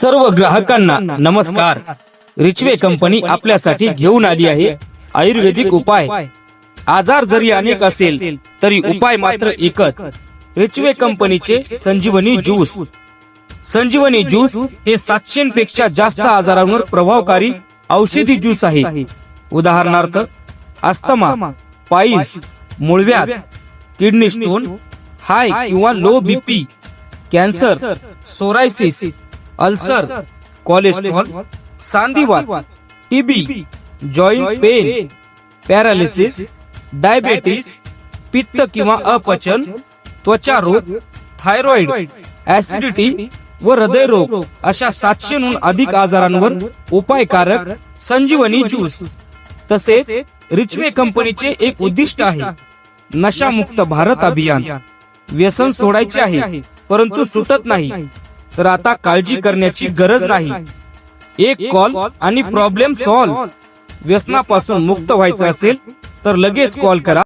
सर्व ग्राहकांना नमस्कार. रिचवे कंपनी आपल्यासाठी घेऊन आली आहे आयुर्वेदिक उपाय. आजार जरी अनेक असेल तरी उपाय मात्र एकच. रिचवे कंपनीचे संजीवनी ज्यूस. संजीवनी ज्यूस हे सातशे पेक्षा जास्त आजारांवर प्रभावकारी औषधी ज्यूस आहे. उदाहरणार्थ अस्थमा पाईल्स मूळव्याध किडनी स्टोन हाय किंवा low BP cancer psoriasis ulcer cholesterol सांधिवात TB joint pain paralysis diabetes पित्त किंवा अपचन त्वचा रोग थायरॉइड ऍसिडिटी व हृदयरोग अशा सातशेहून अधिक आजारांवर उपायकारक संजीवनी ज्यूस तसेच रिचवे कंपनीचे एक उद्दिष्ट आहे नशामुक्त भारत अभियान. व्यसन सोडायचे आहे परंतु सुटत नाही. तर आता काळजी करण्याची गरज नाही. एक कॉल आणि प्रॉब्लेम सॉल्व्ह व्यसनापासून मुक्त व्हायचं असेल तर लगेच कॉल करा.